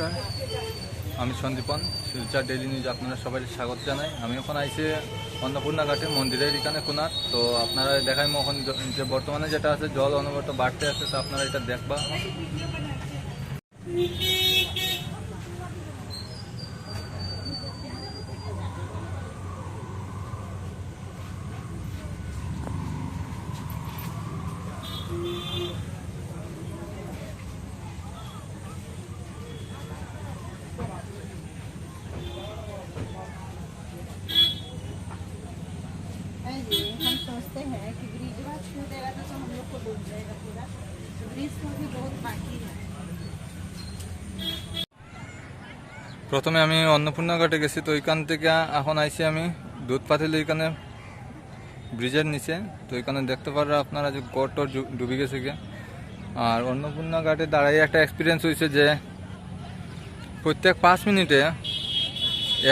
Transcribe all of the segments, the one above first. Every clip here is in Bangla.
নমস্কার। আমি সন্দীপন শিলচর ডেলি নিউজ আপনারা সবাই স্বাগত জানাই। আমি এখন আইসি অন্নপূর্ণা ঘাটে, মন্দিরের এখানে কোনার। তো আপনারা দেখাই এখন যে বর্তমানে যেটা আছে, জল অনবরত বাড়তে আছে, তো আপনারা এটা দেখবা है जी हम सोचते हैं कि ब्रिज बात छू देगा तो, तो हम लोग को डूब जाएगा पूरा तो ब्रिज तो भी बहुत बाकी है প্রথমে আমি অন্নপূর্ণা ঘাটে গেছি তো ওইখান থেকে এখন আইসি আমি দুধ পাতিল ওইখানে ব্রিজের নিচে তো ওইখানে দেখতে পারো আপনারা যে গড় টর ডু- ডুবে গেছে গিয়ে আর অন্নপূর্ণা ঘাটে দাঁড়াই একটা এক্সপিরিয়েন্স হয়েছে যে প্রত্যেক পাঁচ মিনিটে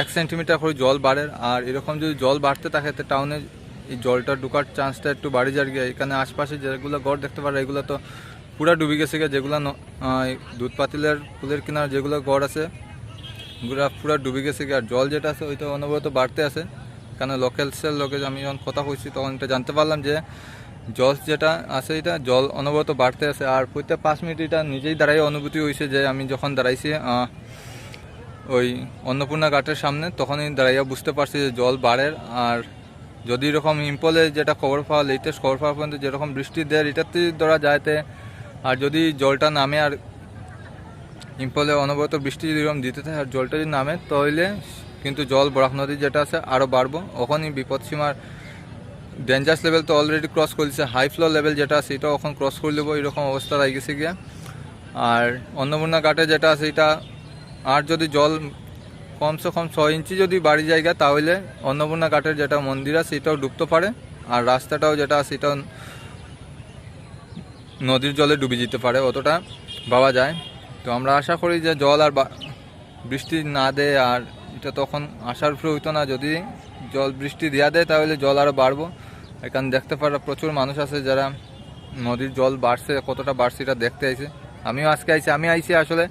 এক সেন্টিমিটার করে জল বাড়ে আর এরকম যদি জল বাড়তে থাকে তো টাউনে এই জলটা ঢুকার চান্সটা একটু বাড়ি যার গিয়ে। এখানে আশপাশে যেগুলো গড় দেখতে পারে, এগুলো তো পুরা ডুবে গেছে গিয়ে। যেগুলো দুধ পাতিলের, ফুলের কিনার যেগুলো গড় আছে, গুড়া পুরা ডুবে গেছে গিয়ে। আর জল যেটা আছে ওইটা অনবরত বাড়তে আছে। কারণ লোকালসের লোকে আমি যখন কথা কইছি, তখন এটা জানতে পারলাম যে জল যেটা আছে, এটা জল অনবরত বাড়তে আছে। আর প্রত্যেক পাঁচ মিনিট এটা নিজেই দাঁড়াই অনুভূতি হয়েছে যে আমি যখন দাঁড়াইছি ওই অন্নপূর্ণা ঘাটের সামনে, তখনই দাঁড়াইয়া বুঝতে পারছি যে জল বাড়ে। আর যদি এরকম ইম্পলে যেটা খবর পাওয়া লেটেস্ট খবর পাওয়া পর্যন্ত যেরকম বৃষ্টি দেয় এটাতে ধরা যায়তে আর যদি জলটা নামে আর ইম্পলে অনবরত বৃষ্টি যদি এরকম দিতে থাকে আর জলটা যদি নামে, তাহলে কিন্তু জল বরাক নদী যেটা আছে আরও বাড়বো। ওখানই বিপদসীমার ডেঞ্জারাস লেভেল তো অলরেডি ক্রস করেছে হাই ফ্লো লেভেল যেটা আছে, এটাও এখন ক্রস করে দেবো, এরকম অবস্থা হয়ে গেছে গিয়া। আর অন্নপূর্ণা ঘাটে যেটা আছে, এটা আর যদি জল কমসে কম ছয় ইঞ্চি যদি বাড়ি জায়গা, তাহলে অন্নপূর্ণা ঘাটের যেটা মন্দির আছে এটাও ডুবতে পারে। আর রাস্তাটাও যেটা এটাও নদীর জলে ডুবে যেতে পারে, অতটা ভাবা যায়। তো আমরা আশা করি যে জল আর বৃষ্টি না দেয়, আর এটা তখন আসার উপরে হইতো না। যদি জল বৃষ্টি দেওয়া দেয়, তাহলে জল আরও বাড়বো। এখানে দেখতে পারা প্রচুর মানুষ আছে যারা নদীর জল বাড়ছে, কতটা বাড়ছে, এটা দেখতে আইছে। আমিও আজকে আইছি, আমি আইছি আসলে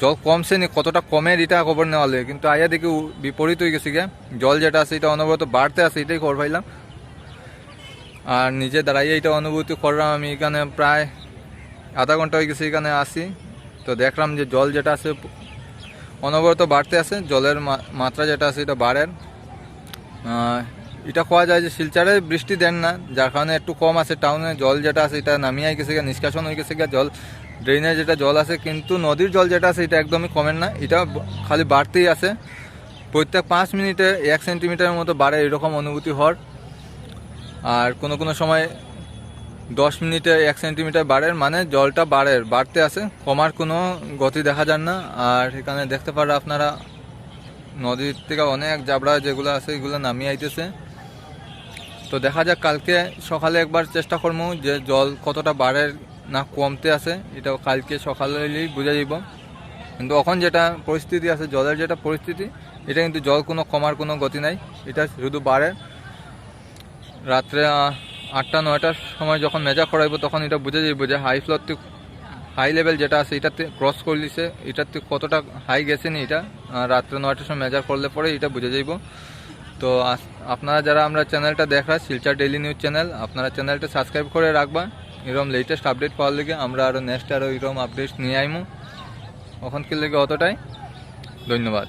জল কমছে নি কতটা কমে এটা খবর নেওয়া লাগে। কিন্তু আইয়া দেখি বিপরীত হয়ে গেছে গিয়ে। জল যেটা আছে, এটা অনবরত বাড়তে আছে, এটাই খবর পাইলাম। আর নিজে দাঁড়াইয়ে এটা অনুভূতি করলাম আমি, এখানে প্রায় আধা ঘণ্টা হয়ে গেছে এখানে আসি তো দেখলাম যে জল যেটা আছে, অনবরত বাড়তে আছে, জলের মাত্রা যেটা আছে, এটা বাড়ের। এটা কোয়া যায় যে শিলচারে বৃষ্টি দেন না, যার কারণে একটু কম আছে টাউনে, জল যেটা আছে এটা নামিয়ে গেছে গিয়ে, নিষ্কাশন হয়ে গেছে গিয়ে জল ড্রেনে যেটা জল আছে, কিন্তু নদীর জল যেটা আছে এটা একদমই কমেন না, এটা খালি বাড়তেই আছে। প্রত্যেক পাঁচ মিনিটে এক সেন্টিমিটারের মতো বাড়ে এরকম অনুভূতি হওয়ার। আর কোনো কোনো সময় দশ মিনিটে এক সেন্টিমিটার বাড়ে মানে জলটা বাড়ে, বাড়তে আছে, কমার কোনো গতি দেখা যান না। আর এখানে দেখতে পারে আপনারা, নদীর থেকে অনেক জাবড়া যেগুলো আছে, এগুলো নামিয়ে আইতেছে। তো দেখা যাক, কালকে সকালে একবার চেষ্টা করব যে জল কতটা বাড়ে না কমতে আছে এটা কালকে সকালে হলেই বুঝে যাব কিন্তু এখন যেটা পরিস্থিতি আছে, জলের যেটা পরিস্থিতি, এটা কিন্তু জল কোনো কমার কোনো গতি নাই, এটা শুধু বাড়ে। রাত্রে আটটা, নয়টার সময় যখন মেজা করাইবো, তখন এটা বুঝে যাইব যে হাই ফ্লোর হাই লেভেল যেটা আছে, এটাতে ক্রস করে দিছে এটাতে কতটা হাই গেছে নি এটা রাত্রে, নয়টার সময় মেজার করলে পরে এটা বুঝে যাইব তো আপনারা যারা আমরা চ্যানেলটা দেখা শিলচার ডেলি নিউজ চ্যানেল, আপনারা চ্যানেলটা সাবস্ক্রাইব করে রাখবা। এরকম লেটেস্ট আপডেট পাওয়ার লেগে আমরা আরও নেক্সট আরও এরকম আপডেট নিয়ে আইমু। ওখানকে লেগে অতটাই? ধন্যবাদ।